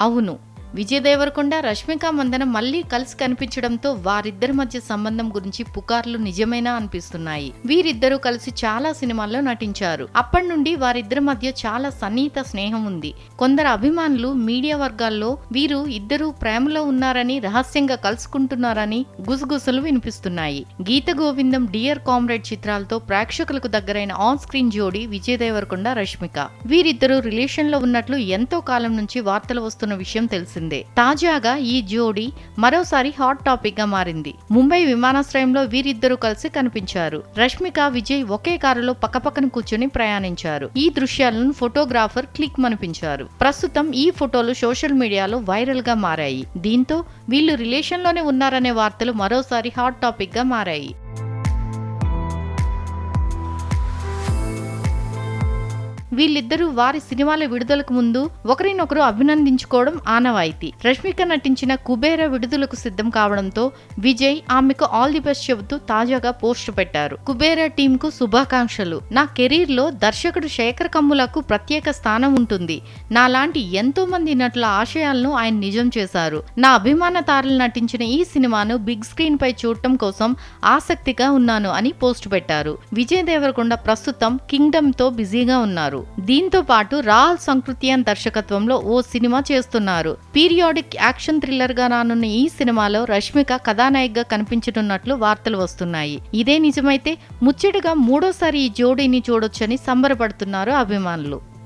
అవును విజయ్ దేవరకొండ రష్మిక మందన మళ్ళీ కలిసి కనిపించడంతో వారిద్దరి మధ్య సంబంధం గురించి పుకార్లు నిజమేనా అనిపిస్తున్నాయి. వీరిద్దరూ కలిసి చాలా సినిమాల్లో నటించారు. అప్పటి నుండి వారిద్దరి మధ్య చాలా సన్నిహిత స్నేహం ఉంది. కొందరు అభిమానులు మీడియా వర్గాల్లో వీరు ఇద్దరు ప్రేమలో ఉన్నారని రహస్యంగా కలుసుకుంటున్నారని గుసగుసలు వినిపిస్తున్నాయి. గీత గోవిందం డియర్ కామ్రేడ్ చిత్రాలతో ప్రేక్షకులకు దగ్గరైన ఆన్ స్క్రీన్ జోడీ విజయ్ దేవరకొండ రష్మిక. వీరిద్దరూ రిలేషన్లో ఉన్నట్లు ఎంతో కాలం నుంచి వార్తలు వస్తున్న విషయం తెలుసు తాజాగా ఈ జోడీ మరోసారి హాట్ టాపిక్గా మారింది. ముంబై విమానాశ్రయంలో వీరిద్దరూ కలిసి కనిపించారు. రష్మిక విజయ్ ఒకే కారులో పక్కపక్కన కూర్చొని ప్రయాణించారు. ఈ దృశ్యాలను ఫోటోగ్రాఫర్ క్లిక్ మనిపించారు. ప్రస్తుతం ఈ ఫోటోలు సోషల్ మీడియాలో వైరల్గా మారాయి. దీంతో వీళ్ళు రిలేషన్లోనే ఉన్నారనే వార్తలు మరోసారి హాట్ టాపిక్గా మారాయి. వీళ్ళిద్దరూ వారి సినిమాల విడుదలకు ముందు ఒకరినొకరు అభినందించుకోవడం ఆనవాయితీ. రష్మిక నటించిన కుబేర విడుదలకు సిద్ధం కావడంతో విజయ్ ఆమెకు ఆల్ ది బెస్ట్ చెబుతూ తాజాగా పోస్ట్ పెట్టారు. కుబేర టీమ్కు శుభాకాంక్షలు. నా కెరీర్లో దర్శకుడు శేఖర్ కమ్ములకు ప్రత్యేక స్థానం ఉంటుంది. నాలాంటి ఎంతో మంది నటుల ఆశయాలను ఆయన నిజం చేశారు. నా అభిమాన తారలు నటించిన ఈ సినిమాను బిగ్ స్క్రీన్ పై చూడటం కోసం ఆసక్తిగా ఉన్నాను అని పోస్ట్ పెట్టారు. విజయ్ దేవరకొండ ప్రస్తుతం కింగ్డమ్తో బిజీగా ఉన్నారు. దీంతో పాటు రాహుల్ సంకృత్యాన్ దర్శకత్వంలో ఓ సినిమా చేస్తున్నారు. పీరియాడిక్ యాక్షన్ థ్రిల్లర్గా రానున్న ఈ సినిమాలో రష్మిక కథానాయికగా కనిపించనున్నట్లు వార్తలు వస్తున్నాయి. ఇదే నిజమైతే ముచ్చటగా మూడోసారి ఈ జోడీని చూడొచ్చని సంబరపడుతున్నారు అభిమానులు.